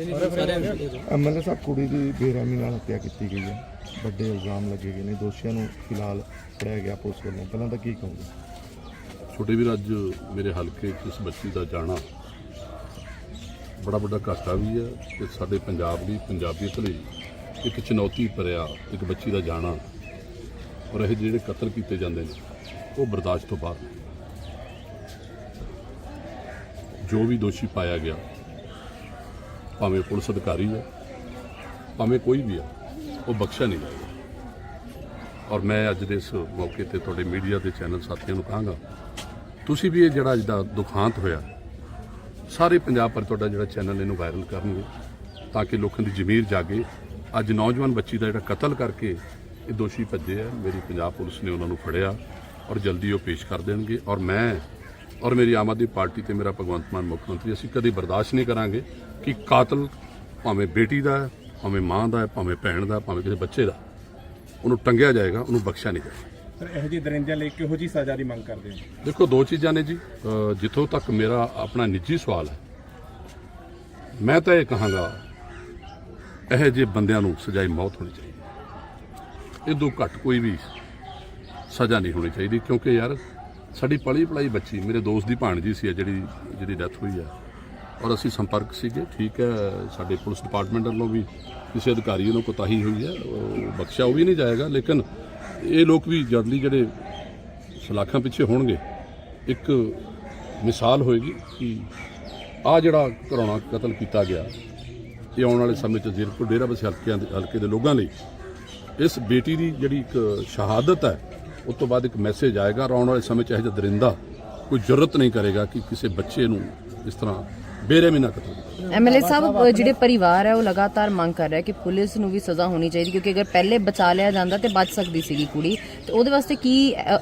MLA ਸਾਹਿਬ, ਕੁੜੀ ਦੀ ਬੇਰਹਿਮੀ ਨਾਲ ਹੱਤਿਆ ਕੀਤੀ ਗਈ ਹੈ। ਵੱਡੇ ਇਲਜ਼ਾਮ ਲੱਗੇ ਗਏ ਨੇ, ਦੋਸ਼ੀਆਂ ਨੂੰ ਫਿਲਹਾਲ ਫੜਿਆ ਗਿਆ ਪੁਲਿਸ ਵੱਲੋਂ। ਪਹਿਲਾਂ ਤਾਂ ਕੀ ਕਹੋਗੇ? ਛੋਟੇ ਵੀਰ, ਅੱਜ ਮੇਰੇ ਹਲਕੇ 'ਚ ਇਸ ਬੱਚੀ ਦਾ ਜਾਣਾ ਬੜਾ ਵੱਡਾ ਘਾਟਾ ਵੀ ਹੈ ਤੇ ਸਾਡੇ ਪੰਜਾਬ ਲਈ ਪੰਜਾਬੀਅਤ ਲਈ ਇੱਕ ਚੁਣੌਤੀ ਭਰਿਆ ਇੱਕ ਬੱਚੀ ਦਾ ਜਾਣਾ ਔਰ ਇਹ ਜਿਹੜੇ ਕਤਲ ਕੀਤੇ ਜਾਂਦੇ ਨੇ, ਉਹ ਬਰਦਾਸ਼ਤ ਤੋਂ ਬਾਹਰ ਜੋ ਵੀ ਦੋਸ਼ੀ ਪਾਇਆ ਗਿਆ ਭਾਵੇਂ ਪੁਲਿਸ ਅਧਿਕਾਰੀ ਹੈ, ਭਾਵੇਂ ਕੋਈ ਵੀ ਹੈ, ਉਹ ਬਖਸ਼ਿਆ ਨਹੀਂ ਜਾਏਗਾ। ਔਰ ਮੈਂ ਅੱਜ ਦੇ ਇਸ ਮੌਕੇ ਤੇ ਤੁਹਾਡੇ ਮੀਡੀਆ ਦੇ ਚੈਨਲ ਸਾਥੀਆਂ ਨੂੰ ਕਹਾਂਗਾ, ਤੁਸੀਂ ਵੀ ਇਹ ਜਿਹੜਾ ਅੱਜ ਦਾ ਦੁਖਾਂਤ ਹੋਇਆ, ਸਾਰੇ ਪੰਜਾਬ ਪਰ ਤੁਹਾਡਾ ਜਿਹੜਾ ਚੈਨਲ ਇਹਨੂੰ ਵਾਇਰਲ ਕਰਨਗੇ, ਤਾਂ ਕਿ ਲੋਕਾਂ ਦੀ ਜ਼ਮੀਰ ਜਾਗੇ। ਅੱਜ ਨੌਜਵਾਨ ਬੱਚੀ ਦਾ ਜਿਹੜਾ ਕਤਲ ਕਰਕੇ ਇਹ ਦੋਸ਼ੀ ਭੱਜੇ ਆ, ਮੇਰੀ ਪੰਜਾਬ ਪੁਲਿਸ ਨੇ ਉਹਨਾਂ ਨੂੰ ਫੜਿਆ ਔਰ ਜਲਦੀ ਉਹ ਪੇਸ਼ ਕਰ ਦੇਣਗੇ। ਔਰ ਮੈਂ ਔਰ ਮੇਰੀ ਆਮ ਆਦਮੀ ਪਾਰਟੀ ਤੇ ਮੇਰਾ ਭਗਵੰਤ ਮਾਨ ਮੁੱਖ ਮੰਤਰੀ, ਅਸੀਂ ਕਦੇ ਬਰਦਾਸ਼ਤ ਨਹੀਂ ਕਰਾਂਗੇ। ਕਿ ਕਾਤਲ ਭਾਵੇਂ ਬੇਟੀ ਦਾ ਹੈ ਭਾਵੇਂ ਮਾਂ ਦਾ ਹੈ ਭਾਵੇਂ ਭੈਣ ਦਾ ਭਾਵੇਂ ਕਿਸੇ ਬੱਚੇ ਦਾ ਉਹਨੂੰ ਟੰਗਿਆ ਜਾਏਗਾ ਉਹਨੂੰ ਬਖਸ਼ਿਆ ਨਹੀਂ ਜਾਏਗਾ। ਸਰ ਇਹੋ ਜਿਹੇ ਦਰਿੰਦਿਆਂ ਲਈ ਕਿਹੋ ਜੀ ਸਜ਼ਾ ਦੀ ਮੰਗ ਕਰਦੇ ਹੋ? ਦੇਖੋ ਦੋ ਚੀਜ਼ਾਂ ਨੇ ਜੀ। ਅ, ਜਿੱਥੋਂ ਤੱਕ ਮੇਰਾ ਆਪਣਾ ਨਿੱਜੀ ਸਵਾਲ ਹੈ ਮੈਂ ਤਾਂ ਇਹ ਕਹਾਂਗਾ ਇਹ ਜਿਹੇ ਬੰਦਿਆਂ ਨੂੰ ਸਜ਼ਾਈ ਮੌਤ ਹੋਣੀ ਚਾਹੀਦੀ ਇਹ ਦੋ ਘੱਟ ਕੋਈ ਵੀ ਸਜ਼ਾ ਨਹੀਂ ਹੋਣੀ ਚਾਹੀਦੀ ਕਿਉਂਕਿ ਯਾਰ ਸਾਡੀ ਪਲੀ ਪੜਾਈ ਬੱਚੀ ਮੇਰੇ ਦੋਸਤ ਦੀ ਭਾਣਜੀ ਸੀ ਜਿਹੜੀ ਜਿਹਦੀ ਡੈਥ ਹੋਈ ਹੈ ਔਰ ਅਸੀਂ ਸੰਪਰਕ ਸੀਗੇ, ਠੀਕ ਹੈ, ਸਾਡੇ ਪੁਲਿਸ ਡਿਪਾਰਟਮੈਂਟ ਵੱਲੋਂ ਵੀ ਕਿਸੇ ਅਧਿਕਾਰੀ ਵੱਲੋਂ ਕੋਤਾਹੀ ਹੋਈ ਹੈ, ਉਹ ਬਖਸ਼ਿਆ, ਉਹ ਵੀ ਨਹੀਂ ਜਾਏਗਾ, ਲੇਕਿਨ ਇਹ ਲੋਕ ਵੀ ਜਰਲੀ ਜਿਹੜੇ ਸਲਾਖਾਂ ਪਿੱਛੇ ਹੋਣਗੇ, ਇੱਕ ਮਿਸਾਲ ਹੋਏਗੀ ਕਿ ਆ ਜਿਹੜਾ ਘਰਾਣਾ ਕਤਲ ਕੀਤਾ ਗਿਆ, ਇਹ ਆਉਣ ਵਾਲੇ ਸਮੇਂ 'ਚ ਜ਼ੀਰਕਪੁਰ ਡੇਰਾ ਬਸ ਹਲਕਿਆਂ ਦੇ, ਹਲਕੇ ਦੇ ਲੋਕਾਂ ਲਈ। ਇਸ ਬੇਟੀ ਦੀ ਜਿਹੜੀ ਇੱਕ ਸ਼ਹਾਦਤ ਹੈ, ਉਸ ਤੋਂ ਬਾਅਦ ਇੱਕ ਮੈਸੇਜ ਆਏਗਾ, ਔਰ ਆਉਣ ਵਾਲੇ ਸਮੇਂ 'ਚ ਇਹ ਜਿਹਾ ਦਰਿੰਦਾ ਕੋਈ ਜ਼ਰੂਰਤ ਨਹੀਂ ਕਰੇਗਾ ਕਿ ਕਿਸੇ ਬੱਚੇ ਨੂੰ ਇਸ ਤਰ੍ਹਾਂ ਬੇਰਹਿਮੀ ਕਤਲ ਕੀਤਾ ਐਮਐਲਏ ਸਾਹਿਬ ਜਿਹੜੇ ਪਰਿਵਾਰ ਹੈ ਉਹ ਲਗਾਤਾਰ ਮੰਗ ਕਰ ਰਿਹਾ ਕਿ ਪੁਲਿਸ ਨੂੰ ਵੀ ਸਜ਼ਾ ਹੋਣੀ ਚਾਹੀਦੀ ਕਿਉਂਕਿ ਅਗਰ ਪਹਿਲੇ ਬਚਾ ਲਿਆ ਜਾਂਦਾ ਤੇ ਬਚ ਸਕਦੀ ਸੀਗੀ ਕੁੜੀ ਤੇ ਉਹਦੇ ਵਾਸਤੇ ਕੀ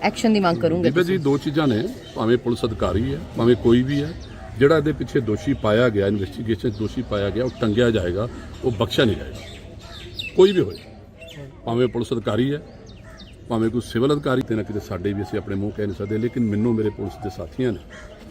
ਐਕਸ਼ਨ ਦੀ ਮੰਗ ਕਰੋਗੇ ਬੀਬੀ ਜੀ ਦੋ ਚੀਜ਼ਾਂ ਨੇ ਭਾਵੇਂ ਪੁਲਿਸ ਅਧਿਕਾਰੀ ਹੈ ਭਾਵੇਂ ਕੋਈ ਵੀ ਹੈ ਜਿਹੜਾ ਇਹਦੇ ਪਿੱਛੇ ਦੋਸ਼ੀ ਪਾਇਆ ਗਿਆ ਇਨਵੈਸਟੀਗੇਸ਼ਨ ਦੋਸ਼ੀ ਪਾਇਆ ਗਿਆ ਉਹ ਟੰਗਿਆ ਜਾਏਗਾ ਉਹ ਬਖਸ਼ਿਆ ਨਹੀਂ ਜਾਏਗਾ। ਕੋਈ ਵੀ ਹੋਏ ਭਾਵੇਂ ਪੁਲਿਸ ਅਧਿਕਾਰੀ ਹੈ ਭਾਵੇਂ ਕੋਈ ਸਿਵਲ ਅਧਿਕਾਰੀ ਤੇ ਨਾ ਕਿਤੇ ਸਾਡੇ ਵੀ ਅਸੀਂ ਆਪਣੇ ਮੂੰਹ ਕਹਿ ਨਹੀਂ ਸਕਦੇ ਲੇਕਿਨ ਮੈਨੂੰ ਮੇਰੇ ਪੁਲਿਸ ਦੇ ਸਾਥੀਆਂ ਨੇ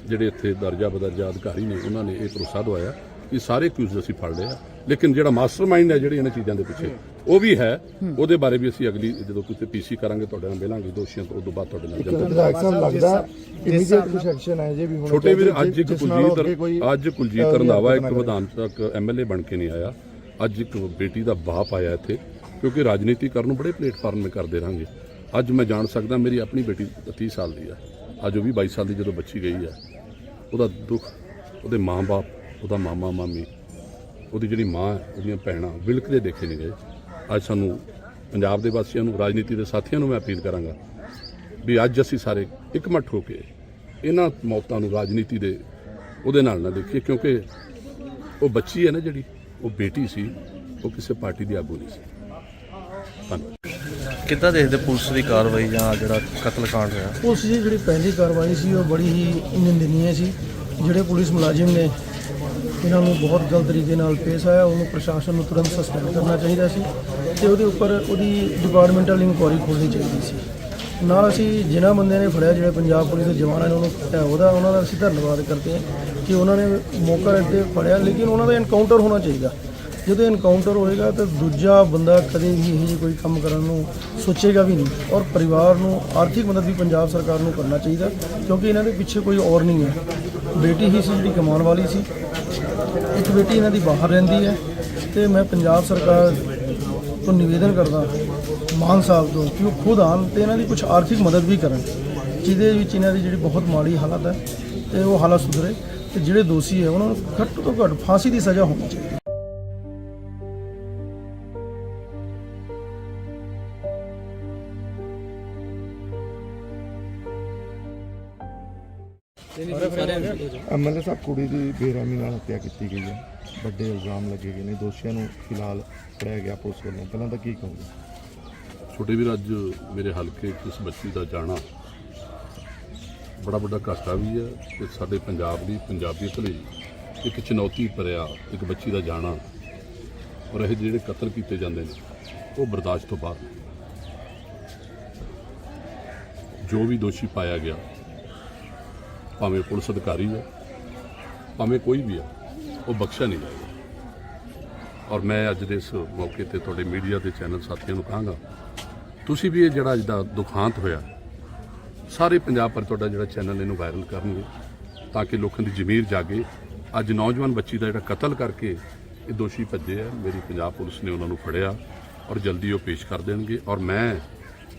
ਜਿਹੜੇ ਇੱਥੇ ਦਰਜਾ ਬਦਰਜਾ ਅਧਿਕਾਰੀ ਨੇ ਉਹਨਾਂ ਨੇ ਇਹ ਭਰੋਸਾ ਦਵਾਇਆ ਕਿ ਸਾਰੇ ਕਿਊਜ਼ ਅਸੀਂ ਫੜ ਲਏ ਆ। ਲੇਕਿਨ ਜਿਹੜਾ ਮਾਸਟਰਮਾਈਂਡ ਹੈ ਜਿਹੜੀ ਇਹਨਾਂ ਚੀਜ਼ਾਂ ਦੇ ਪਿੱਛੇ ਉਹ ਵੀ ਹੈ ਉਹਦੇ ਬਾਰੇ ਵੀ ਅਸੀਂ ਅਗਲੀ ਜਦੋਂ ਕਿਤੇ ਪੀਸੀ ਕਰਾਂਗੇ ਤੁਹਾਡੇ ਨਾਲ ਮਿਲਾਂਗੇ ਦੋਸ਼ੀਆਂ ਤੋਂ ਉਦੋਂ ਬਾਅਦ ਤੁਹਾਡੇ ਨਾਲ ਸਾਹਿਬ ਲੱਗਦਾ ਇਮੀਡੀਏਟ ਕੁਝ ਐਕਸ਼ਨ ਹੈ ਜੇ ਵੀ ਹੋਣਾ ਛੋਟੇ ਵੀਰ ਚਾਹੀਦਾ, ਅੱਜ ਇੱਕ ਕੁਲਜੀਤ ਅੱਜ ਕੁਲਜੀਤ ਰੰਧਾਵਾ ਇੱਕ। ਵਿਧਾਨ ਤੱਕ ਐਮਐਲਏ ਬਣ ਕੇ ਨਹੀਂ ਆਇਆ। ਅੱਜ ਇੱਕ ਬੇਟੀ ਦਾ ਬਾਪ ਆਇਆ ਇੱਥੇ ਕਿਉਂਕਿ ਰਾਜਨੀਤੀ ਕਰਨ ਨੂੰ ਬੜੇ ਪਲੇਟਫਾਰਮ 'ਤੇ ਕਰਦੇ ਰਹਾਂਗੇ ਅੱਜ ਮੈਂ ਜਾਣ ਸਕਦਾ, ਮੇਰੀ ਆਪਣੀ ਬੇਟੀ 30 ਸਾਲ ਦੀ ਹੈ ਅੱਜ ਉਹ ਵੀ 22 ਸਾਲ ਦੀ ਜਦੋਂ ਬੱਚੀ ਗਈ ਹੈ ਉਹਦਾ ਦੁੱਖ, ਉਹਦੇ ਮਾਂ-ਬਾਪ, ਉਹਦਾ ਮਾਮਾ, ਮਾਮੀ, ਉਹਦੀ ਜਿਹੜੀ ਮਾਂ ਹੈ ਉਹਦੀਆਂ ਭੈਣਾਂ ਵਿਲਕਦੇ ਦੇਖੇ ਨਹੀਂ ਗਏ। ਅੱਜ ਸਾਨੂੰ ਪੰਜਾਬ ਦੇ ਵਾਸੀਆਂ ਨੂੰ, ਰਾਜਨੀਤੀ ਦੇ ਸਾਥੀਆਂ ਨੂੰ ਮੈਂ ਅਪੀਲ ਕਰਾਂਗਾ ਵੀ ਅੱਜ ਅਸੀਂ ਸਾਰੇ ਇਕਮਠ ਹੋ ਕੇ ਇਹਨਾਂ ਮੌਤਾਂ ਨੂੰ ਰਾਜਨੀਤੀ ਦੇ ਉਹਦੇ ਨਾਲ ਨਾ ਦੇਖੀਏ, ਕਿਉਂਕਿ ਉਹ ਬੱਚੀ ਹੈ ਨਾ ਜਿਹੜੀ, ਉਹ ਬੇਟੀ ਸੀ, ਉਹ ਕਿਸੇ ਪਾਰਟੀ ਦੀ ਆਗੂ ਨਹੀਂ ਸੀ। ਧੰਨਵਾਦ। ਕਿੱਦਾਂ ਦੇਖਦੇ ਪੁਲਿਸ ਦੀ ਕਾਰਵਾਈ ਜਾਂ ਜਿਹੜਾ ਕਤਲकांड ਹੋਇਆ? ਪੁਲਿਸ ਦੀ ਜਿਹੜੀ ਪਹਿਲੀ ਕਾਰਵਾਈ ਸੀ, ਉਹ ਬੜੀ ਹੀ ਨਿੰਦਨੀਏ ਸੀ। ਜਿਹੜੇ ਪੁਲਿਸ ਮੁਲਾਜ਼ਮ ਨੇ ਇਹਨਾਂ ਨੂੰ ਬਹੁਤ ਗਲਤ ਤਰੀਕੇ ਨਾਲ ਪੇਸ਼ ਆਇਆ, ਉਹਨੂੰ ਪ੍ਰਸ਼ਾਸਨ ਨੂੰ ਤੁਰੰਤ ਸਸਪੈਂਡ ਕਰਨਾ ਚਾਹੀਦਾ ਸੀ ਤੇ ਉਹਦੇ ਉੱਪਰ ਉਹਦੀ ਡਿਪਾਰਟਮੈਂਟਲ ਇਨਕੁਆਇਰੀ ਖੋਲ੍ਹਣੀ ਚਾਹੀਦੀ ਸੀ। ਨਾਲ ਅਸੀਂ ਜਿਨ੍ਹਾਂ ਬੰਦਿਆਂ ਨੇ ਫੜਿਆ, ਜਿਹੜੇ ਪੰਜਾਬ ਪੁਲਿਸ ਦੇ ਜਵਾਨਾਂ ਨੇ, ਉਹਨੂੰ ਉਹਦਾ ਉਹਨਾਂ ਦਾ ਅਸੀਂ ਧੰਨਵਾਦ ਕਰਦੇ ਹਾਂ ਕਿ ਉਹਨਾਂ ਨੇ ਮੌਕਾ ਤੇ ਫੜਿਆ, ਲੇਕਿਨ ਉਹਨਾਂ ਦਾ ਐਨਕਾਊਂਟਰ ਹੋਣਾ ਚਾਹੀਦਾ। ਜਦੋਂ ਐਨਕਾਊਂਟਰ ਹੋਏਗਾ ਤਾਂ ਦੂਜਾ ਬੰਦਾ ਕਦੇ ਵੀ ਇਹ ਜਿਹੇ ਕੋਈ ਕੰਮ ਕਰਨ ਨੂੰ ਸੋਚੇਗਾ ਵੀ ਨਹੀਂ। ਔਰ ਪਰਿਵਾਰ ਨੂੰ, ਆਰਥਿਕ ਮਦਦ ਵੀ ਪੰਜਾਬ ਸਰਕਾਰ ਨੂੰ ਕਰਨਾ ਚਾਹੀਦਾ, ਕਿਉਂਕਿ ਇਹਨਾਂ ਦੇ ਪਿੱਛੇ ਕੋਈ ਔਰ ਨਹੀਂ ਹੈ। ਬੇਟੀ ਹੀ ਸੀ ਜਿਹੜੀ ਕਮਾਉਣ ਵਾਲੀ ਸੀ। ਇੱਕ ਬੇਟੀ ਇਹਨਾਂ ਦੀ ਬਾਹਰ ਰਹਿੰਦੀ ਹੈ ਤੇ ਮੈਂ ਪੰਜਾਬ ਸਰਕਾਰ ਤੋਂ ਨਿਵੇਦਨ ਕਰਦਾ ਮਾਨ ਸਾਹਿਬ ਤੋਂ ਕਿ ਉਹ ਖੁਦ ਆਉਣ ਤੇ ਇਹਨਾਂ ਦੀ ਕੁਝ ਆਰਥਿਕ ਮਦਦ ਵੀ ਕਰਨ, ਜਿਹਦੇ ਵਿੱਚ ਇਹਨਾਂ ਦੀ ਜਿਹੜੀ ਬਹੁਤ ਮਾੜੀ ਹਾਲਤ ਹੈ ਤੇ ਉਹ ਹਾਲਤ ਸੁਧਰੇ ਤੇ ਜਿਹੜੇ ਦੋਸ਼ੀ ਹੈ ਉਹਨਾਂ ਨੂੰ ਘੱਟ ਤੋਂ ਘੱਟ ਫਾਂਸੀ ਦੀ ਸਜ਼ਾ ਹੋਣੀ ਚਾਹੀਦੀ ਐਮਐਲਏ ਸਾਹਿਬ ਕੁੜੀ ਦੀ ਬੇਰਹਿਮੀ ਨਾਲ ਹੱਤਿਆ ਕੀਤੀ ਗਈ ਹੈ। ਵੱਡੇ ਇਲਜ਼ਾਮ ਲੱਗੇ ਗਏ ਨੇ, ਦੋਸ਼ੀਆਂ ਨੂੰ ਫਿਲਹਾਲ ਫੜਿਆ ਗਿਆ ਪੁਲਿਸ ਵੱਲੋਂ। ਪਹਿਲਾਂ ਤਾਂ ਕੀ ਕਹੋਗੇ? ਛੋਟੇ ਵੀਰ ਅੱਜ ਮੇਰੇ ਹਲਕੇ ਇਸ ਬੱਚੀ ਦਾ ਜਾਣਾ ਬੜਾ ਵੱਡਾ ਘਾਟਾ ਵੀ ਹੈ ਤੇ ਸਾਡੇ ਪੰਜਾਬ ਦੀ ਪੰਜਾਬੀਅਤ ਲਈ ਇੱਕ ਚੁਣੌਤੀ ਭਰਿਆ ਇੱਕ ਬੱਚੀ ਦਾ ਜਾਣਾ ਔਰ ਇਹ ਜਿਹੜੇ ਕਤਲ ਕੀਤੇ ਜਾਂਦੇ ਨੇ, ਉਹ ਬਰਦਾਸ਼ਤ ਤੋਂ ਬਾਹਰ ਜੋ ਵੀ ਦੋਸ਼ੀ ਪਾਇਆ ਗਿਆ, ਭਾਵੇਂ ਪੁਲਿਸ ਅਧਿਕਾਰੀ ਹੈ ਭਾਵੇਂ ਕੋਈ ਵੀ ਆ, ਉਹ ਬਖਸ਼ਿਆ ਨਹੀਂ ਜਾਏਗਾ। ਔਰ ਮੈਂ ਅੱਜ ਦੇ ਇਸ ਮੌਕੇ ਤੇ ਤੁਹਾਡੇ ਮੀਡੀਆ ਦੇ ਚੈਨਲ ਸਾਥੀਆਂ ਨੂੰ ਕਹਾਂਗਾ, ਤੁਸੀਂ ਵੀ ਇਹ ਜਿਹੜਾ ਅੱਜ ਦਾ ਦੁਖਾਂਤ ਹੋਇਆ, ਸਾਰੇ ਪੰਜਾਬ ਪਰ ਤੁਹਾਡਾ ਜਿਹੜਾ ਚੈਨਲ ਇਹਨੂੰ ਵਾਇਰਲ ਕਰਨਗੇ, ਤਾਂ ਕਿ ਲੋਕਾਂ ਦੀ ਜ਼ਮੀਰ ਜਾਗੇ। ਅੱਜ ਨੌਜਵਾਨ ਬੱਚੀ ਦਾ ਜਿਹੜਾ ਕਤਲ ਕਰਕੇ ਇਹ ਦੋਸ਼ੀ ਭੱਜੇ ਆ, ਮੇਰੀ ਪੰਜਾਬ ਪੁਲਿਸ ਨੇ ਉਹਨਾਂ ਨੂੰ ਫੜਿਆ ਔਰ ਜਲਦੀ ਉਹ ਪੇਸ਼ ਕਰ ਦੇਣਗੇ। ਔਰ ਮੈਂ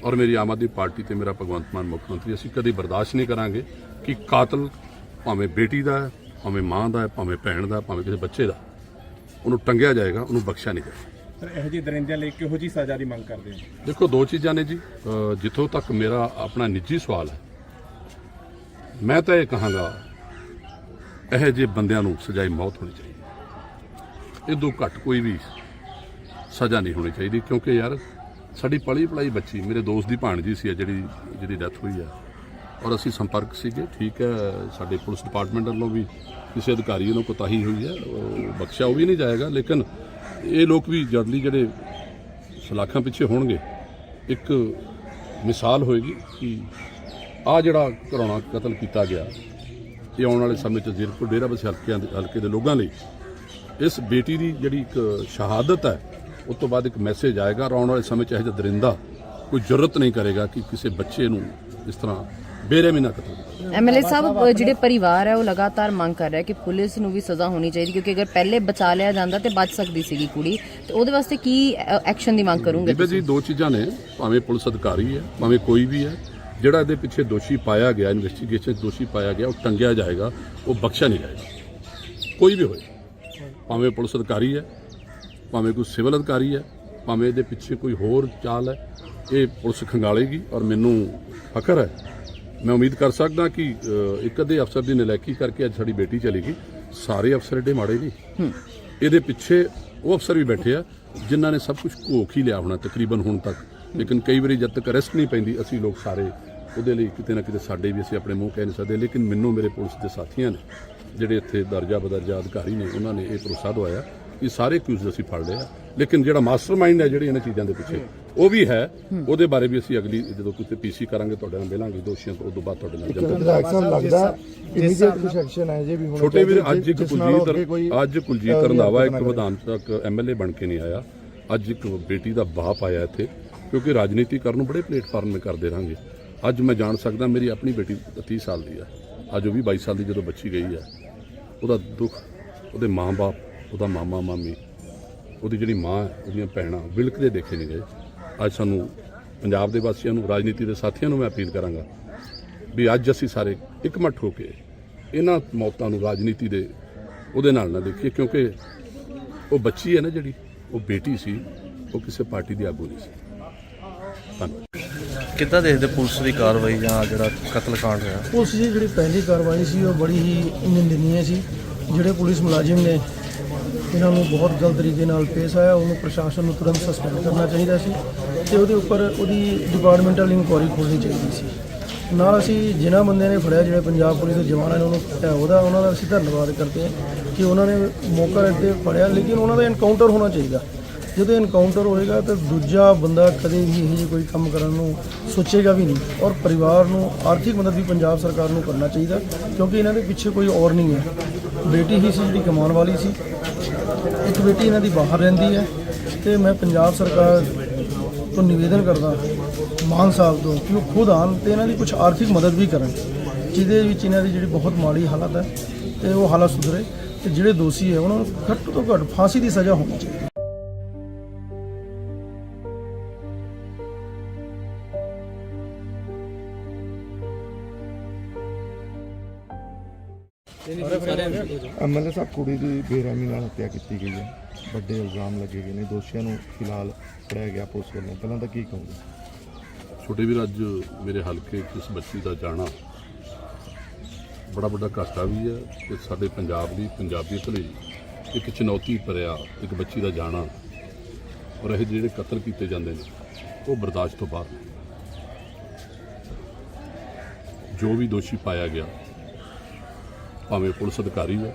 ਔਰ ਮੇਰੀ ਆਮ ਆਦਮੀ ਪਾਰਟੀ ਤੇ ਮੇਰਾ ਭਗਵੰਤ ਮਾਨ ਮੁੱਖ ਮੰਤਰੀ, ਅਸੀਂ ਕਦੇ ਬਰਦਾਸ਼ਤ ਨਹੀਂ ਕਰਾਂਗੇ ਕਿ ਕਾਤਲ ਭਾਵੇਂ ਬੇਟੀ ਦਾ ਭਾਵੇਂ ਮਾਂ ਦਾ ਹੈ ਭਾਵੇਂ ਭੈਣ ਦਾ ਭਾਵੇਂ ਕਿਸੇ ਬੱਚੇ ਦਾ ਉਹਨੂੰ ਟੰਗਿਆ ਜਾਏਗਾ ਉਹਨੂੰ ਬਖਸ਼ਿਆ ਨਹੀਂ ਜਾਏਗਾ। ਸਰ ਇਹੋ ਜਿਹੇ ਦਰਿੰਦਿਆਂ ਲਈ ਕਿਹੋ ਜੀ ਸਜ਼ਾ ਦੀ ਮੰਗ ਕਰਦੇ ਹੋ? ਦੇਖੋ ਦੋ ਚੀਜ਼ਾਂ ਨੇ ਜੀ। ਅ, ਜਿੱਥੋਂ ਤੱਕ ਮੇਰਾ ਆਪਣਾ ਨਿੱਜੀ ਸਵਾਲ ਹੈ ਮੈਂ ਤਾਂ ਇਹ ਕਹਾਂਗਾ ਇਹ ਜਿਹੇ ਬੰਦਿਆਂ ਨੂੰ ਸਜ਼ਾਈ ਮੌਤ ਹੋਣੀ ਚਾਹੀਦੀ ਇਹ ਤੋਂ ਘੱਟ ਕੋਈ ਵੀ ਸਜ਼ਾ ਨਹੀਂ ਹੋਣੀ ਚਾਹੀਦੀ ਕਿਉਂਕਿ ਯਾਰ ਸਾਡੀ ਪਲੀ ਪਲਾਈ ਬੱਚੀ ਮੇਰੇ ਦੋਸਤ ਦੀ ਭਾਣਜੀ ਸੀ ਜਿਹੜੀ ਜਿਹਦੀ ਡੈਥ ਹੋਈ ਹੈ ਔਰ ਅਸੀਂ ਸੰਪਰਕ ਸੀਗੇ, ਠੀਕ ਹੈ, ਸਾਡੇ ਪੁਲਿਸ ਡਿਪਾਰਟਮੈਂਟ ਵੱਲੋਂ ਵੀ ਕਿਸੇ ਅਧਿਕਾਰੀ ਨੂੰ ਕੋਤਾਹੀ ਹੋਈ ਹੈ, ਉਹ ਬਖਸ਼ਿਆ, ਉਹ ਵੀ ਨਹੀਂ ਜਾਏਗਾ, ਲੇਕਿਨ ਇਹ ਲੋਕ ਵੀ ਜਰਲੀ ਜਿਹੜੇ ਸਲਾਖਾਂ ਪਿੱਛੇ ਹੋਣਗੇ, ਇੱਕ ਮਿਸਾਲ ਹੋਏਗੀ ਕਿ ਆ ਜਿਹੜਾ ਘਰਾਣਾ ਕਤਲ ਕੀਤਾ ਗਿਆ, ਇਹ ਆਉਣ ਵਾਲੇ ਸਮੇਂ 'ਚ ਜ਼ੀਰਕਪੁਰ ਡੇਰਾ ਬਸ ਹਲਕਿਆਂ ਦੇ, ਹਲਕੇ ਦੇ ਲੋਕਾਂ ਲਈ। ਇਸ ਬੇਟੀ ਦੀ ਜਿਹੜੀ ਇੱਕ ਸ਼ਹਾਦਤ ਹੈ ਉਸ ਤੋਂ ਬਾਅਦ ਇੱਕ ਮੈਸੇਜ ਆਏਗਾ, ਔਰ ਆਉਣ ਵਾਲੇ ਸਮੇਂ 'ਚ ਇਹ ਜਿਹਾ ਦਰਿੰਦਾ ਕੋਈ ਜ਼ਰੂਰਤ ਨਹੀਂ ਕਰੇਗਾ ਕਿ ਕਿਸੇ ਬੱਚੇ ਨੂੰ ਇਸ ਤਰ੍ਹਾਂ ਬੇਰਹਿਮੀ ਨਾਲ ਕਤਲ। ਐਮਐਲਏ ਸਾਹਿਬ ਜਿਹੜੇ ਪਰਿਵਾਰ ਹੈ ਉਹ ਲਗਾਤਾਰ ਮੰਗ ਕਰ ਰਿਹਾ ਕਿ ਪੁਲਿਸ ਨੂੰ ਵੀ ਸਜ਼ਾ ਹੋਣੀ ਚਾਹੀਦੀ ਕਿਉਂਕਿ ਅਗਰ ਪਹਿਲੇ ਬਚਾ ਲਿਆ ਜਾਂਦਾ ਤੇ ਬਚ ਸਕਦੀ ਸੀਗੀ ਕੁੜੀ ਤੇ ਉਹਦੇ ਵਾਸਤੇ ਕੀ ਐਕਸ਼ਨ ਦੀ ਮੰਗ ਕਰੋਗੇ ਬੀਬੀ ਜੀ ਦੋ ਚੀਜ਼ਾਂ ਨੇ ਭਾਵੇਂ ਪੁਲਿਸ ਅਧਿਕਾਰੀ ਹੈ ਭਾਵੇਂ ਕੋਈ ਵੀ ਹੈ ਜਿਹੜਾ ਇਹਦੇ ਪਿੱਛੇ ਦੋਸ਼ੀ ਪਾਇਆ ਗਿਆ ਇਨਵੈਸਟੀਗੇਸ਼ਨ ਦੋਸ਼ੀ ਪਾਇਆ ਗਿਆ ਉਹ ਟੰਗਿਆ ਜਾਏਗਾ ਉਹ ਬਖਸ਼ਿਆ ਨਹੀਂ ਜਾਏਗਾ। ਕੋਈ ਵੀ ਹੋਏ ਭਾਵੇਂ ਪੁਲਿਸ ਅਧਿਕਾਰੀ ਹੈ ਭਾਵੇਂ ਕੋਈ ਸਿਵਲ ਅਧਿਕਾਰੀ ਹੈ ਭਾਵੇਂ ਇਹਦੇ ਪਿੱਛੇ ਕੋਈ ਹੋਰ ਚਾਲ ਹੈ ਇਹ ਪੁਲਿਸ ਖੰਗਾਲੇਗੀ ਔਰ ਮੈਨੂੰ ਫਖਰ ਹੈ ਮੈਂ ਉਮੀਦ ਕਰ ਸਕਦਾ ਕਿ ਇੱਕ ਅੱਧੇ ਅਫਸਰ ਦੀ ਨਲਾਇਕੀ ਕਰਕੇ ਅੱਜ ਸਾਡੀ ਬੇਟੀ ਚਲੀ ਗਈ ਸਾਰੇ ਅਫਸਰ ਏਡੇ ਮਾੜੇ ਨਹੀਂ। ਇਹਦੇ ਪਿੱਛੇ ਉਹ ਅਫਸਰ ਵੀ ਬੈਠੇ ਆ ਜਿਨ੍ਹਾਂ ਨੇ ਸਭ ਕੁਝ ਘੋਖ ਹੀ ਲਿਆ ਹੋਣਾ ਤਕਰੀਬਨ ਹੁਣ ਤੱਕ। ਲੇਕਿਨ ਕਈ ਵਾਰੀ ਜਦ ਤੱਕ ਅਰੈਸਟ ਨਹੀਂ ਪੈਂਦੀ ਅਸੀਂ ਲੋਕ ਸਾਰੇ ਉਹਦੇ ਲਈ ਕਿਤੇ ਨਾ ਕਿਤੇ ਸਾਡੇ ਵੀ ਅਸੀਂ ਆਪਣੇ ਮੂੰਹ ਕਹਿ ਨਹੀਂ ਸਕਦੇ। ਲੇਕਿਨ ਮੈਨੂੰ ਮੇਰੇ ਪੁਲਿਸ ਦੇ ਸਾਥੀਆਂ ਨੇ ਜਿਹੜੇ ਇੱਥੇ ਦਰਜਾ ਬਦਰਜਾ ਅਧਿਕਾਰੀ ਨੇ ਉਹਨਾਂ ਨੇ ਇਹ ਭਰੋਸਾ ਦਵਾਇਆ ਕਿ ਸਾਰੇ ਅਕਿਊਜ਼ ਅਸੀਂ ਫੜ ਲਏ ਆ। ਲੇਕਿਨ ਜਿਹੜਾ ਮਾਸਟਰਮਾਈਂਡ ਹੈ ਜਿਹੜੀ ਇਹਨਾਂ ਚੀਜ਼ਾਂ ਦੇ ਪਿੱਛੇ ਉਹ ਵੀ ਹੈ। ਉਹਦੇ ਬਾਰੇ ਵੀ ਅਸੀਂ ਅਗਲੀ ਜਦੋਂ ਕਿਤੇ ਪੀਸੀ ਕਰਾਂਗੇ ਤੁਹਾਡੇ ਨਾਲ ਮਿਲਾਂਗੇ ਦੋਸ਼ੀਆਂ ਤੋਂ ਉਦੋਂ ਬਾਅਦ ਤੁਹਾਡੇ ਨਾਲ ਜਲਦੀ ਲੱਗਦਾ ਇਮੀਡੀਏਟ ਕੁਝ ਐਕਸ਼ਨ ਹੈ ਜੇ ਵੀ ਹੋਣਾ ਛੋਟੇ ਵੀਰ ਅੱਜ ਇੱਕ ਕੁਲਜੀਤ ਅੱਜ ਕੁਲਜੀਤ ਰੰਧਾਵਾ ਇੱਕ। ਵਿਧਾਨ ਤੱਕ ਐਮਐਲਏ ਬਣ ਕੇ ਨਹੀਂ ਆਇਆ। ਅੱਜ ਇੱਕ ਬੇਟੀ ਦਾ ਬਾਪ ਆਇਆ ਇੱਥੇ ਕਿਉਂਕਿ ਰਾਜਨੀਤੀ ਕਰਨ ਨੂੰ ਬੜੇ ਪਲੇਟਫਾਰਮ 'ਤੇ ਕਰਦੇ ਰਹਾਂਗੇ। ਅੱਜ ਮੈਂ ਜਾਣ ਸਕਦਾ ਮੇਰੀ ਆਪਣੀ ਬੇਟੀ 30 ਸਾਲ ਦੀ ਹੈ ਅੱਜ ਉਹ ਵੀ 22 ਸਾਲ ਦੀ ਜਦੋਂ ਬੱਚੀ ਗਈ ਹੈ ਉਹਦਾ ਦੁੱਖ ਉਹਦੇ ਮਾਂ-ਬਾਪ ਉਹਦਾ ਮਾਮਾ ਮਾਮੀ ਉਹਦੀ ਜਿਹੜੀ ਮਾਂ ਉਹਦੀਆਂ ਭੈਣਾਂ ਵਿਲਕਦੇ ਦੇਖੇ ਨਹੀਂ ਗਏ। ਅੱਜ ਸਾਨੂੰ ਪੰਜਾਬ ਦੇ ਵਾਸੀਆਂ ਨੂੰ ਰਾਜਨੀਤੀ ਦੇ ਸਾਥੀਆਂ ਨੂੰ ਮੈਂ ਅਪੀਲ ਕਰਾਂਗਾ ਵੀ ਅੱਜ ਅਸੀਂ ਸਾਰੇ ਇਕਮਠ ਹੋ ਕੇ ਇਹਨਾਂ ਮੌਤਾਂ ਨੂੰ ਰਾਜਨੀਤੀ ਦੇ ਉਹਦੇ ਨਾਲ ਨਾ ਦੇਖੀਏ ਕਿਉਂਕਿ ਉਹ ਬੱਚੀ ਹੈ ਨਾ ਜਿਹੜੀ ਉਹ ਬੇਟੀ ਸੀ ਉਹ ਕਿਸੇ ਪਾਰਟੀ ਦੀ ਆਗੂ ਨਹੀਂ ਸੀ। ਧੰਨਵਾਦ। ਕਿੱਦਾਂ ਦੇਖਦੇ ਪੁਲਿਸ ਦੀ ਕਾਰਵਾਈ ਜਾਂ ਜਿਹੜਾ ਕਤਲकांड ਹੋਇਆ? ਪੁਲਿਸ ਦੀ ਜਿਹੜੀ ਪਹਿਲੀ ਕਾਰਵਾਈ ਸੀ ਉਹ ਬੜੀ ਹੀ ਨਿੰਦਨੀਏ ਸੀ। ਜਿਹੜੇ ਪੁਲਿਸ ਮੁਲਾਜ਼ਮ ਨੇ ਇਹਨਾਂ ਨੂੰ ਬਹੁਤ ਗਲਤ ਤਰੀਕੇ ਨਾਲ ਪੇਸ਼ ਆਇਆ, ਉਹਨੂੰ ਪ੍ਰਸ਼ਾਸਨ ਨੂੰ ਤੁਰੰਤ ਸਸਪੈਂਡ ਕਰਨਾ ਚਾਹੀਦਾ ਸੀ ਤੇ ਉਹਦੇ ਉੱਪਰ ਉਹਦੀ ਡਿਪਾਰਟਮੈਂਟਲ ਇਨਕੁਆਇਰੀ ਖੋਲ੍ਹਣੀ ਚਾਹੀਦੀ ਸੀ। ਨਾਲ ਅਸੀਂ ਜਿਨ੍ਹਾਂ ਬੰਦਿਆਂ ਨੇ ਫੜਿਆ ਜਿਹੜੇ ਪੰਜਾਬ ਪੁਲਿਸ ਦੇ ਜਵਾਨਾਂ ਨੇ ਉਹਨੂੰ ਫੜਿਆ, ਉਹਦਾ ਉਹਨਾਂ ਦਾ ਅਸੀਂ ਧੰਨਵਾਦ ਕਰਦੇ ਹਾਂ ਕਿ ਉਹਨਾਂ ਨੇ ਮੌਕਾ ਤੇ ਫੜਿਆ, ਲੇਕਿਨ ਉਹਨਾਂ ਦਾ ਐਨਕਾਊਂਟਰ ਹੋਣਾ ਚਾਹੀਦਾ। ਜਦੋਂ ਐਨਕਾਊਂਟਰ ਹੋਏਗਾ ਤਾਂ ਦੂਜਾ ਬੰਦਾ ਕਦੇ ਵੀ ਇਹ ਜਿਹੇ ਕੋਈ ਕੰਮ ਕਰਨ ਨੂੰ ਸੋਚੇਗਾ ਵੀ ਨਹੀਂ ਔਰ ਪਰਿਵਾਰ ਨੂੰ ਆਰਥਿਕ ਮਦਦ ਵੀ ਪੰਜਾਬ ਸਰਕਾਰ ਨੂੰ ਕਰਨਾ ਚਾਹੀਦਾ ਕਿਉਂਕਿ ਇਹਨਾਂ ਦੇ ਪਿੱਛੇ ਕੋਈ ਔਰ ਨਹੀਂ ਹੈ। ਬੇਟੀ ਹੀ ਸੀ, ਜਿਹੜੀ ਕਮਾਉਣ ਵਾਲੀ ਸੀ। ਇੱਕ ਬੇਟੀ ਇਹਨਾਂ ਦੀ ਬਾਹਰ ਰਹਿੰਦੀ ਹੈ ਤੇ ਮੈਂ ਪੰਜਾਬ ਸਰਕਾਰ ਤੋਂ ਨਿਵੇਦਨ ਕਰਦਾ ਮਾਨ ਸਾਹਿਬ ਤੋਂ ਕਿ ਉਹ ਖੁਦ ਆਉਣ ਤੇ ਇਹਨਾਂ ਦੀ ਕੁਝ ਆਰਥਿਕ ਮਦਦ ਵੀ ਕਰਨ, ਜਿਹਦੇ ਵਿੱਚ ਇਹਨਾਂ ਦੀ ਜਿਹੜੀ ਬਹੁਤ ਮਾੜੀ ਹਾਲਤ ਹੈ ਤੇ ਉਹ ਹਾਲਤ ਸੁਧਰੇ ਤੇ ਜਿਹੜੇ ਦੋਸ਼ੀ ਹੈ ਉਹਨਾਂ ਨੂੰ ਘੱਟ ਤੋਂ ਘੱਟ ਫਾਂਸੀ ਦੀ ਸਜ਼ਾ ਹੋਣੀ ਚਾਹੀਦੀ ਐਮਐਲਏ ਸਾਹਿਬ ਕੁੜੀ ਦੀ ਬੇਰਹਿਮੀ ਨਾਲ ਹੱਤਿਆ ਕੀਤੀ ਗਈ ਹੈ। ਵੱਡੇ ਇਲਜ਼ਾਮ ਲੱਗੇ ਗਏ ਨੇ, ਦੋਸ਼ੀਆਂ ਨੂੰ ਫਿਲਹਾਲ ਫੜਿਆ ਗਿਆ ਪੁਲਿਸ ਵੱਲੋਂ। ਪਹਿਲਾਂ ਤਾਂ ਕੀ ਕਹੋਗੇ? ਛੋਟੇ ਵੀਰ ਅੱਜ ਮੇਰੇ ਹਲਕੇ 'ਚ ਇਸ ਬੱਚੀ ਦਾ ਜਾਣਾ। ਬੜਾ ਵੱਡਾ ਘਾਟਾ ਵੀ ਹੈ ਤੇ ਸਾਡੇ ਪੰਜਾਬ ਦੀ ਪੰਜਾਬੀਅਤ ਲਈ ਇੱਕ ਚੁਣੌਤੀ ਭਰਿਆ ਇੱਕ ਬੱਚੀ ਦਾ ਜਾਣਾ। ਔਰ ਇਹ ਜਿਹੜੇ ਕਤਲ ਕੀਤੇ ਜਾਂਦੇ ਨੇ, ਉਹ ਬਰਦਾਸ਼ਤ ਤੋਂ ਬਾਹਰ ਜੋ ਵੀ ਦੋਸ਼ੀ ਪਾਇਆ ਗਿਆ, ਭਾਵੇਂ ਪੁਲਿਸ ਅਧਿਕਾਰੀ ਹੈ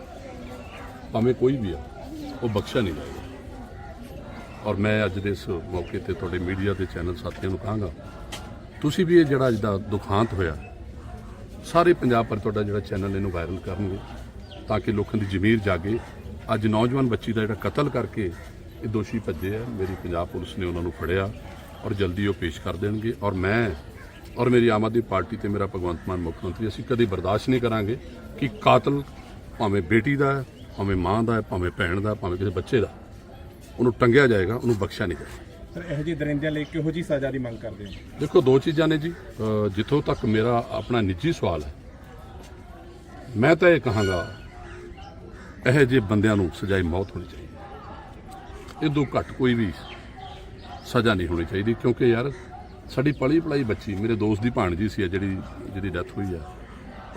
ਭਾਵੇਂ ਕੋਈ ਵੀ ਆ, ਉਹ ਬਖਸ਼ਿਆ ਨਹੀਂ ਜਾਏਗਾ। ਔਰ ਮੈਂ ਅੱਜ ਦੇ ਇਸ ਮੌਕੇ ਤੇ ਤੁਹਾਡੇ ਮੀਡੀਆ ਦੇ ਚੈਨਲ ਸਾਥੀਆਂ ਨੂੰ ਕਹਾਂਗਾ, ਤੁਸੀਂ ਵੀ ਇਹ ਜਿਹੜਾ ਅੱਜ ਦਾ ਦੁਖਾਂਤ ਹੋਇਆ, ਸਾਰੇ ਪੰਜਾਬ ਪਰ ਤੁਹਾਡਾ ਜਿਹੜਾ ਚੈਨਲ ਇਹਨੂੰ ਵਾਇਰਲ ਕਰਨਗੇ, ਤਾਂ ਕਿ ਲੋਕਾਂ ਦੀ ਜ਼ਮੀਰ ਜਾਗੇ। ਅੱਜ ਨੌਜਵਾਨ ਬੱਚੀ ਦਾ ਜਿਹੜਾ ਕਤਲ ਕਰਕੇ ਇਹ ਦੋਸ਼ੀ ਭੱਜੇ ਆ, ਮੇਰੀ ਪੰਜਾਬ ਪੁਲਿਸ ਨੇ ਉਹਨਾਂ ਨੂੰ ਫੜਿਆ ਔਰ ਜਲਦੀ ਉਹ ਪੇਸ਼ ਕਰ ਦੇਣਗੇ। ਔਰ ਮੈਂ ਔਰ ਮੇਰੀ ਆਮ ਆਦਮੀ ਪਾਰਟੀ ਤੇ ਮੇਰਾ ਭਗਵੰਤ ਮਾਨ ਮੁੱਖ ਮੰਤਰੀ, ਅਸੀਂ ਕਦੇ ਬਰਦਾਸ਼ਤ ਨਹੀਂ ਕਰਾਂਗੇ ਕਿ ਕਾਤਲ ਭਾਵੇਂ ਬੇਟੀ ਦਾ ਭਾਵੇਂ ਮਾਂ ਦਾ ਹੈ ਭਾਵੇਂ ਭੈਣ ਦਾ ਭਾਵੇਂ ਕਿਸੇ ਬੱਚੇ ਦਾ ਉਹਨੂੰ ਟੰਗਿਆ ਜਾਏਗਾ ਉਹਨੂੰ ਬਖਸ਼ਿਆ ਨਹੀਂ ਜਾਏਗਾ। ਸਰ ਇਹੋ ਜਿਹੇ ਦਰਿੰਦਿਆਂ ਲਈ ਕਿਹੋ ਜੀ ਸਜ਼ਾ ਦੀ ਮੰਗ ਕਰਦੇ ਹੋ? ਦੇਖੋ ਦੋ ਚੀਜ਼ਾਂ ਨੇ ਜੀ। ਅ, ਜਿੱਥੋਂ ਤੱਕ ਮੇਰਾ ਆਪਣਾ ਨਿੱਜੀ ਸਵਾਲ ਹੈ ਮੈਂ ਤਾਂ ਇਹ ਕਹਾਂਗਾ ਇਹ ਜਿਹੇ ਬੰਦਿਆਂ ਨੂੰ ਸਜ਼ਾਈ ਮੌਤ ਹੋਣੀ ਚਾਹੀਦੀ ਇਹ ਤੋਂ ਘੱਟ ਕੋਈ ਵੀ ਸਜ਼ਾ ਨਹੀਂ ਹੋਣੀ ਚਾਹੀਦੀ ਕਿਉਂਕਿ ਯਾਰ ਸਾਡੀ ਪਲੀ ਪਲਾਈ ਬੱਚੀ ਮੇਰੇ ਦੋਸਤ ਦੀ ਭਾਣਜੀ ਸੀ ਜਿਹੜੀ ਜਿਹਦੀ ਡੈਥ ਹੋਈ ਹੈ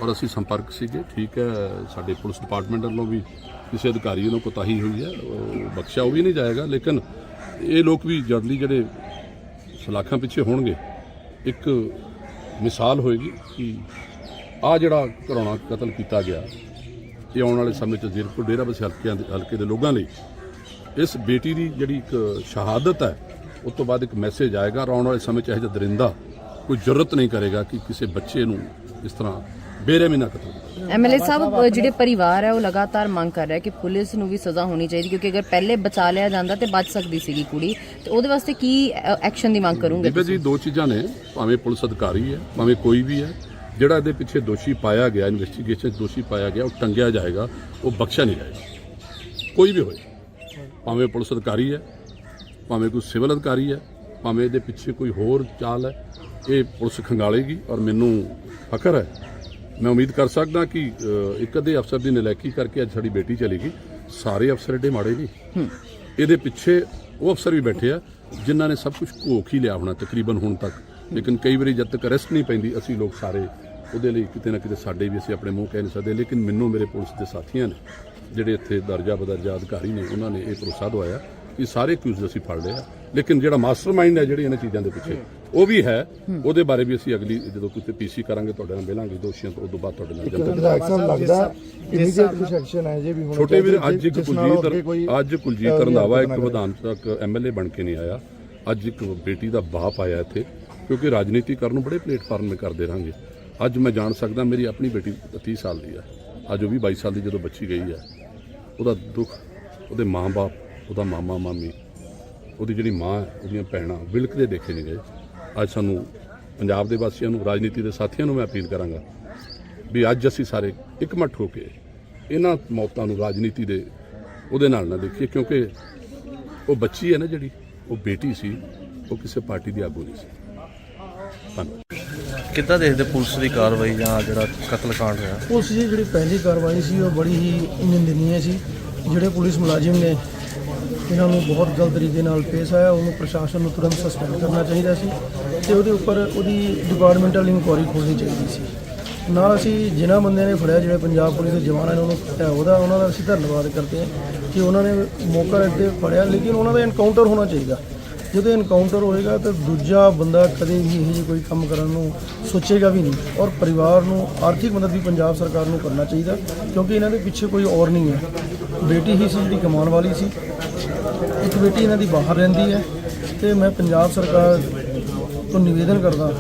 ਔਰ ਅਸੀਂ ਸੰਪਰਕ ਸੀਗੇ, ਠੀਕ ਹੈ, ਸਾਡੇ ਪੁਲਿਸ ਡਿਪਾਰਟਮੈਂਟ ਵੱਲੋਂ ਵੀ ਕਿਸੇ ਅਧਿਕਾਰੀ ਨੂੰ ਕੋਤਾਹੀ ਹੋਈ ਹੈ, ਉਹ ਬਖਸ਼ਿਆ, ਉਹ ਵੀ ਨਹੀਂ ਜਾਏਗਾ, ਲੇਕਿਨ ਇਹ ਲੋਕ ਵੀ ਜਲਦੀ ਜਿਹੜੇ ਸਲਾਖਾਂ ਪਿੱਛੇ ਹੋਣਗੇ, ਇੱਕ ਮਿਸਾਲ ਹੋਏਗੀ ਕਿ ਆ ਜਿਹੜਾ ਘਰਾਣਾ ਕਤਲ ਕੀਤਾ ਗਿਆ, ਇਹ ਆਉਣ ਵਾਲੇ ਸਮੇਂ 'ਚ ਜ਼ੀਰਕਪੁਰ ਡੇਰਾ ਬਸ ਹਲਕਿਆਂ ਦੇ, ਹਲਕੇ ਦੇ ਲੋਕਾਂ ਲਈ। ਇਸ ਬੇਟੀ ਦੀ ਜਿਹੜੀ ਇੱਕ ਸ਼ਹਾਦਤ ਹੈ, ਉਸ ਤੋਂ ਬਾਅਦ ਇੱਕ ਮੈਸੇਜ ਆਏਗਾ ਔਰ ਆਉਣ ਵਾਲੇ ਸਮੇਂ 'ਚ ਇਹ ਜਿਹਾ ਦਰਿੰਦਾ ਕੋਈ ਜ਼ਰੂਰਤ ਨਹੀਂ ਕਰੇਗਾ ਕਿ ਕਿਸੇ ਬੱਚੇ ਨੂੰ ਇਸ ਤਰ੍ਹਾਂ ਬੇਰਹਿਮੀ ਨਾਲ ਕਤਲ ਕੀਤਾ। ਐਮਐਲਏ ਸਾਹਿਬ ਜਿਹੜੇ ਪਰਿਵਾਰ ਹੈ ਉਹ ਲਗਾਤਾਰ ਮੰਗ ਕਰ ਰਿਹਾ ਕਿ ਪੁਲਿਸ ਨੂੰ ਵੀ ਸਜ਼ਾ ਹੋਣੀ ਚਾਹੀਦੀ ਕਿਉਂਕਿ ਅਗਰ ਪਹਿਲੇ ਬਚਾ ਲਿਆ ਜਾਂਦਾ ਤੇ ਬਚ ਸਕਦੀ ਸੀਗੀ ਕੁੜੀ ਤੇ ਉਹਦੇ ਵਾਸਤੇ ਕੀ ਐਕਸ਼ਨ ਦੀ ਮੰਗ ਕਰੋਗੇ ਬੀਬਾ ਜੀ ਦੋ ਚੀਜ਼ਾਂ ਨੇ ਭਾਵੇਂ ਪੁਲਿਸ ਅਧਿਕਾਰੀ ਹੈ ਭਾਵੇਂ ਕੋਈ ਵੀ ਹੈ ਜਿਹੜਾ ਇਹਦੇ ਪਿੱਛੇ ਦੋਸ਼ੀ ਪਾਇਆ ਗਿਆ ਇਨਵੈਸਟੀਗੇਸ਼ਨ ਦੋਸ਼ੀ ਪਾਇਆ ਗਿਆ ਉਹ ਟੰਗਿਆ ਜਾਏਗਾ ਉਹ ਬਖਸ਼ਿਆ ਨਹੀਂ ਜਾਏਗਾ। ਕੋਈ ਵੀ ਹੋਏ ਭਾਵੇਂ ਪੁਲਿਸ ਅਧਿਕਾਰੀ ਹੈ ਭਾਵੇਂ ਕੋਈ ਸਿਵਲ ਅਧਿਕਾਰੀ ਹੈ ਭਾਵੇਂ ਇਹਦੇ ਪਿੱਛੇ ਕੋਈ ਹੋਰ ਚਾਲ ਹੈ ਇਹ ਪੁਲਿਸ ਖੰਗਾਲੇਗੀ ਔਰ ਮੈਨੂੰ ਫਖਰ ਹੈ ਮੈਂ ਉਮੀਦ ਕਰ ਸਕਦਾ ਕਿ ਇੱਕ ਅੱਧੇ ਅਫਸਰ ਦੀ ਨਲਾਇਕੀ ਕਰਕੇ ਅੱਜ ਸਾਡੀ ਬੇਟੀ ਚਲੀ ਗਈ ਸਾਰੇ ਅਫਸਰ ਏਡੇ ਮਾੜੇ ਨਹੀਂ। ਇਹਦੇ ਪਿੱਛੇ ਉਹ ਅਫਸਰ ਵੀ ਬੈਠੇ ਆ ਜਿਨ੍ਹਾਂ ਨੇ ਸਭ ਕੁਝ ਘੋਖ ਹੀ ਲਿਆ ਹੋਣਾ ਤਕਰੀਬਨ ਹੁਣ ਤੱਕ। ਲੇਕਿਨ ਕਈ ਵਾਰੀ ਜਦ ਤੱਕ ਅਰੈਸਟ ਨਹੀਂ ਪੈਂਦੀ ਅਸੀਂ ਲੋਕ ਸਾਰੇ ਉਹਦੇ ਲਈ ਕਿਤੇ ਨਾ ਕਿਤੇ ਸਾਡੇ ਵੀ ਅਸੀਂ ਆਪਣੇ ਮੂੰਹ ਕਹਿ ਨਹੀਂ ਸਕਦੇ। ਲੇਕਿਨ ਮੈਨੂੰ ਮੇਰੇ ਪੁਲਿਸ ਦੇ ਸਾਥੀਆਂ ਨੇ ਜਿਹੜੇ ਇੱਥੇ ਦਰਜਾ ਬਦਰਜਾ ਅਧਿਕਾਰੀ ਨੇ ਉਹਨਾਂ ਨੇ ਇਹ ਭਰੋਸਾ ਦਵਾਇਆ ਕਿ ਸਾਰੇ ਕਿਊਜ਼ ਅਸੀਂ ਫੜ ਲਏ ਆ। ਲੇਕਿਨ ਜਿਹੜਾ ਮਾਸਟਰਮਾਈਂਡ ਹੈ ਜਿਹੜੀ ਇਹਨਾਂ ਚੀਜ਼ਾਂ ਦੇ ਪਿੱਛੇ ਉਹ ਵੀ ਹੈ। ਉਹਦੇ ਬਾਰੇ ਵੀ ਅਸੀਂ ਅਗਲੀ ਜਦੋਂ ਕਿਤੇ ਪੀਸੀ ਕਰਾਂਗੇ ਤੁਹਾਡੇ ਨਾਲ ਮਿਲਾਂਗੇ ਦੋਸ਼ੀਆਂ ਤੋਂ ਉਦੋਂ ਬਾਅਦ ਤੁਹਾਡੇ ਨਾਲ ਜਲਦੀ ਵਿਧਾਇਕ ਸਾਹਿਬ ਲੱਗਦਾ ਇਮੀਡੀਏਟ ਕੁਝ ਐਕਸ਼ਨ ਹੈ ਜੇ ਵੀ ਹੋਣਾ ਛੋਟੇ ਵੀਰ ਅੱਜ ਕੁਲਜੀਤ ਅੱਜ ਕੁਲਜੀਤ ਰੰਧਾਵਾ ਇੱਕ। ਵਿਧਾਨ ਤੱਕ ਐਮਐਲਏ ਬਣ ਕੇ ਨਹੀਂ ਆਇਆ। ਅੱਜ ਇੱਕ ਬੇਟੀ ਦਾ ਬਾਪ ਆਇਆ ਇੱਥੇ ਕਿਉਂਕਿ ਰਾਜਨੀਤੀ ਕਰਨ ਨੂੰ ਬੜੇ ਪਲੇਟਫਾਰਮ 'ਤੇ ਕਰਦੇ ਰਹਾਂਗੇ ਅੱਜ ਮੈਂ ਜਾਣ ਸਕਦਾ ਮੇਰੀ ਆਪਣੀ ਬੇਟੀ 30 ਸਾਲ ਦੀ ਹੈ। ਅੱਜ ਉਹ ਵੀ 22 ਸਾਲ ਦੀ ਜਦੋਂ ਬੱਚੀ ਗਈ ਹੈ ਉਹਦਾ ਦੁੱਖ ਉਹਦੇ ਮਾਂ-ਬਾਪ ਉਹਦਾ ਮਾਮਾ ਮਾਮੀ ਉਹਦੀ ਜਿਹੜੀ ਮਾਂ ਉਹਦੀਆਂ ਭੈਣਾਂ ਵਿਲਕਦੇ ਦੇਖੇ ਨਹੀਂ ਗਏ। ਅੱਜ ਸਾਨੂੰ ਪੰਜਾਬ ਦੇ ਵਾਸੀਆਂ ਨੂੰ ਰਾਜਨੀਤੀ ਦੇ ਸਾਥੀਆਂ ਨੂੰ ਮੈਂ ਅਪੀਲ ਕਰਾਂਗਾ ਵੀ ਅੱਜ ਅਸੀਂ ਸਾਰੇ ਇਕਮਠ ਹੋ ਕੇ ਇਹਨਾਂ ਮੌਤਾਂ ਨੂੰ ਰਾਜਨੀਤੀ ਦੇ ਉਹਦੇ ਨਾਲ ਨਾ ਦੇਖੀਏ ਕਿਉਂਕਿ ਉਹ ਬੱਚੀ ਹੈ ਨਾ ਜਿਹੜੀ ਉਹ ਬੇਟੀ ਸੀ ਉਹ ਕਿਸੇ ਪਾਰਟੀ ਦੀ ਆਗੂ ਨਹੀਂ ਸੀ। ਕਿੱਦਾਂ ਦੇਖਦੇ ਪੁਲਿਸ ਦੀ ਕਾਰਵਾਈ ਜਾਂ ਜਿਹੜਾ ਕਤਲकांड ਹੋਇਆ? ਪੁਲਿਸ ਦੀ ਜਿਹੜੀ ਪਹਿਲੀ ਕਾਰਵਾਈ ਸੀ ਉਹ ਬੜੀ ਹੀ ਨਿੰਦਨੀਏ ਸੀ ਜਿਹੜੇ ਪੁਲਿਸ ਮੁਲਾਜ਼ਮ ਨੇ ਇਹਨਾਂ ਨੂੰ ਬਹੁਤ ਗਲਤ ਤਰੀਕੇ ਨਾਲ ਪੇਸ਼ ਆਇਆ, ਉਹਨੂੰ ਪ੍ਰਸ਼ਾਸਨ ਨੂੰ ਤੁਰੰਤ ਸਸਪੈਂਡ ਕਰਨਾ ਚਾਹੀਦਾ ਸੀ ਤੇ ਉਹਦੇ ਉੱਪਰ ਉਹਦੀ ਡਿਪਾਰਟਮੈਂਟਲ ਇਨਕੁਆਇਰੀ ਖੋਲ੍ਹਣੀ ਚਾਹੀਦੀ ਸੀ। ਨਾਲ ਅਸੀਂ ਜਿਨ੍ਹਾਂ ਬੰਦਿਆਂ ਨੇ ਫੜਿਆ ਜਿਹੜੇ ਪੰਜਾਬ ਪੁਲਿਸ ਦੇ ਜਵਾਨਾਂ ਨੇ ਉਹਨੂੰ ਫੜਿਆ, ਉਹਦਾ ਉਹਨਾਂ ਦਾ ਅਸੀਂ ਧੰਨਵਾਦ ਕਰਦੇ ਹਾਂ ਕਿ ਉਹਨਾਂ ਨੇ ਮੌਕਾ ਰੱਖਦੇ ਫੜਿਆ, ਲੇਕਿਨ ਉਹਨਾਂ ਦਾ ਐਨਕਾਊਂਟਰ ਹੋਣਾ ਚਾਹੀਦਾ। ਜਦੋਂ ਐਨਕਾਊਂਟਰ ਹੋਏਗਾ ਤਾਂ ਦੂਜਾ ਬੰਦਾ ਕਦੇ ਵੀ ਇਹ ਜਿਹੇ ਕੋਈ ਕੰਮ ਕਰਨ ਨੂੰ ਸੋਚੇਗਾ ਵੀ ਨਹੀਂ ਔਰ ਪਰਿਵਾਰ ਨੂੰ ਆਰਥਿਕ ਮਦਦ ਵੀ ਪੰਜਾਬ ਸਰਕਾਰ ਨੂੰ ਕਰਨਾ ਚਾਹੀਦਾ ਕਿਉਂਕਿ ਇਹਨਾਂ ਦੇ ਪਿੱਛੇ ਕੋਈ ਔਰ ਨਹੀਂ ਹੈ। ਬੇਟੀ ਹੀ ਸੀ ਜਿਹੜੀ ਕਮਾਉਣ ਵਾਲੀ ਸੀ। ਇੱਕ ਬੇਟੀ ਇਹਨਾਂ ਦੀ ਬਾਹਰ ਰਹਿੰਦੀ ਹੈ ਤੇ ਮੈਂ ਪੰਜਾਬ ਸਰਕਾਰ ਤੋਂ ਨਿਵੇਦਨ ਕਰਦਾ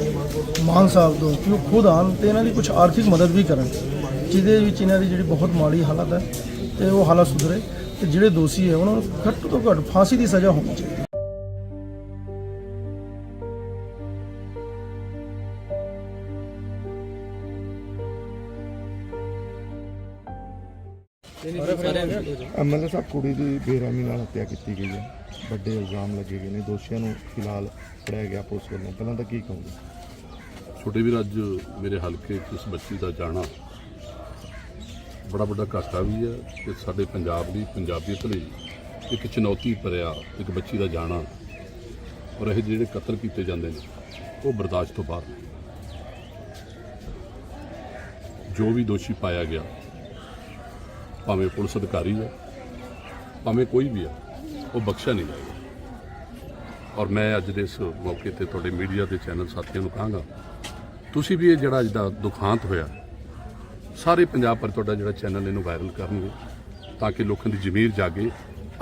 ਮਾਨ ਸਾਹਿਬ ਤੋਂ ਕਿ ਉਹ ਖੁਦ ਆਉਣ ਤੇ ਇਹਨਾਂ ਦੀ ਕੁਝ ਆਰਥਿਕ ਮਦਦ ਵੀ ਕਰਨ, ਜਿਹਦੇ ਵਿੱਚ ਇਹਨਾਂ ਦੀ ਜਿਹੜੀ ਬਹੁਤ ਮਾੜੀ ਹਾਲਤ ਹੈ ਤੇ ਉਹ ਹਾਲਤ ਸੁਧਰੇ ਤੇ ਜਿਹੜੇ ਦੋਸ਼ੀ ਹੈ ਉਹਨਾਂ ਨੂੰ ਘੱਟ ਤੋਂ ਘੱਟ ਫਾਂਸੀ ਦੀ ਸਜ਼ਾ ਹੋਣੀ ਚਾਹੀਦੀ ਐਮਐਲਏ ਸਾਹਿਬ ਕੁੜੀ ਦੀ ਬੇਰਹਿਮੀ ਨਾਲ ਹੱਤਿਆ ਕੀਤੀ ਗਈ ਹੈ। ਵੱਡੇ ਇਲਜ਼ਾਮ ਲੱਗੇ ਗਏ ਨੇ, ਦੋਸ਼ੀਆਂ ਨੂੰ ਫਿਲਹਾਲ ਫੜਿਆ ਗਿਆ ਪੁਲਿਸ ਵੱਲੋਂ। ਪਹਿਲਾਂ ਤਾਂ ਕੀ ਕਹੋਗੇ? ਛੋਟੇ ਵੀਰ, ਅੱਜ ਮੇਰੇ ਹਲਕੇ 'ਚ ਇਸ ਬੱਚੀ ਦਾ ਜਾਣਾ ਬੜਾ ਵੱਡਾ ਘਾਟਾ ਵੀ ਹੈ ਤੇ ਸਾਡੇ ਪੰਜਾਬ ਦੀ ਪੰਜਾਬੀਅਤ ਲਈ ਇੱਕ ਚੁਣੌਤੀ ਭਰਿਆ ਇੱਕ ਬੱਚੀ ਦਾ ਜਾਣਾ ਔਰ ਇਹ ਜਿਹੜੇ ਕਤਲ ਕੀਤੇ ਜਾਂਦੇ ਨੇ, ਉਹ ਬਰਦਾਸ਼ਤ ਤੋਂ ਬਾਹਰ ਜੋ ਵੀ ਦੋਸ਼ੀ ਪਾਇਆ ਗਿਆ, ਭਾਵੇਂ ਪੁਲਿਸ ਅਧਿਕਾਰੀ ਹੈ ਭਾਵੇਂ ਕੋਈ ਵੀ ਆ, ਉਹ ਬਖਸ਼ਿਆ ਨਹੀਂ ਜਾਏਗਾ। ਔਰ ਮੈਂ ਅੱਜ ਦੇ ਇਸ ਮੌਕੇ ਤੇ ਤੁਹਾਡੇ ਮੀਡੀਆ ਦੇ ਚੈਨਲ ਸਾਥੀਆਂ ਨੂੰ ਕਹਾਂਗਾ, ਤੁਸੀਂ ਵੀ ਇਹ ਜਿਹੜਾ ਅੱਜ ਦਾ ਦੁਖਾਂਤ ਹੋਇਆ, ਸਾਰੇ ਪੰਜਾਬ ਪਰ ਤੁਹਾਡਾ ਜਿਹੜਾ ਚੈਨਲ ਇਹਨੂੰ ਵਾਇਰਲ ਕਰਨਗੇ, ਤਾਂ ਕਿ ਲੋਕਾਂ ਦੀ ਜ਼ਮੀਰ ਜਾਗੇ।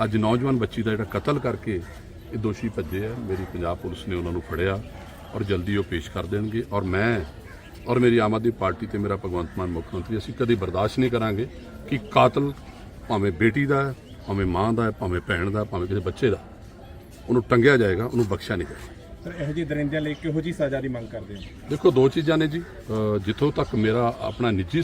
ਅੱਜ ਨੌਜਵਾਨ ਬੱਚੀ ਦਾ ਜਿਹੜਾ ਕਤਲ ਕਰਕੇ ਇਹ ਦੋਸ਼ੀ ਭੱਜੇ ਆ, ਮੇਰੀ ਪੰਜਾਬ ਪੁਲਿਸ ਨੇ ਉਹਨਾਂ ਨੂੰ ਫੜਿਆ ਔਰ ਜਲਦੀ ਉਹ ਪੇਸ਼ ਕਰ ਦੇਣਗੇ। ਔਰ ਮੈਂ ਔਰ ਮੇਰੀ ਆਮ ਆਦਮੀ ਪਾਰਟੀ ਤੇ ਮੇਰਾ ਭਗਵੰਤ ਮਾਨ ਮੁੱਖ ਮੰਤਰੀ, ਅਸੀਂ ਕਦੇ ਬਰਦਾਸ਼ਤ ਨਹੀਂ ਕਰਾਂਗੇ ਕਿ ਕਾਤਲ ਭਾਵੇਂ ਬੇਟੀ ਦਾ ਭਾਵੇਂ ਮਾਂ ਦਾ ਹੈ ਭਾਵੇਂ ਭੈਣ ਦਾ ਭਾਵੇਂ ਕਿਸੇ ਬੱਚੇ ਦਾ। ਉਹਨੂੰ ਟੰਗਿਆ ਜਾਏਗਾ ਉਹਨੂੰ ਬਖਸ਼ਿਆ ਨਹੀਂ ਜਾਏਗਾ। ਸਰ ਇਹੋ ਜਿਹੇ ਦਰਿੰਦਿਆਂ ਲਈ ਕਿਹੋ ਜੀ ਸਜ਼ਾ ਦੀ ਮੰਗ ਕਰਦੇ ਹੋ? ਦੇਖੋ ਦੋ ਚੀਜ਼ਾਂ ਨੇ ਜੀ। ਅ, ਜਿੱਥੋਂ ਤੱਕ ਮੇਰਾ ਆਪਣਾ ਨਿੱਜੀ